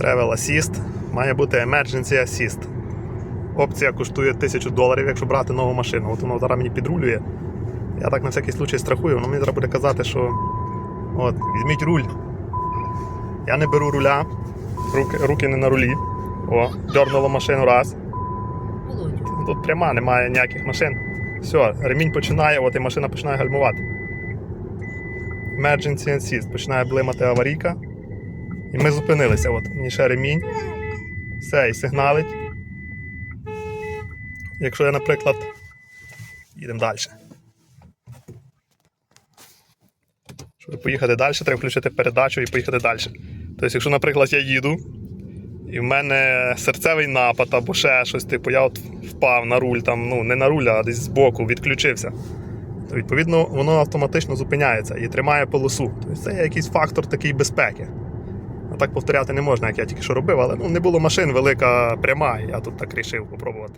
Travel Assist. Має бути Emergency Assist. Опція коштує 1000 доларів, якщо брати нову машину. От воно зараз мені підрулює. Я так на всякий случай страхую, воно мені зараз буде казати, що от, візьміть руль. Я не беру руля, руки, руки не на рулі. О, дернуло машину раз. Тут пряма, немає ніяких машин. Все, ремінь починає, от і машина починає гальмувати. Emergency Assist, починає блимати аварійка. І ми зупинилися. От, мені ще ремінь. Все, і сигналить. Якщо я, наприклад, їдемо далі. Щоб поїхати далі, треба включити передачу і поїхати далі. Тобто, якщо, наприклад, я їду, і в мене серцевий напад або ще щось, типу, я от впав на руль, там, ну, не на руль, а десь збоку, відключився. То, відповідно, воно автоматично зупиняється і тримає полосу. Тобто це є якийсь фактор такий безпеки. Так повторяти не можна, як я тільки що робив, але ну, не було машин, велика пряма, і я тут так рішив попробувати.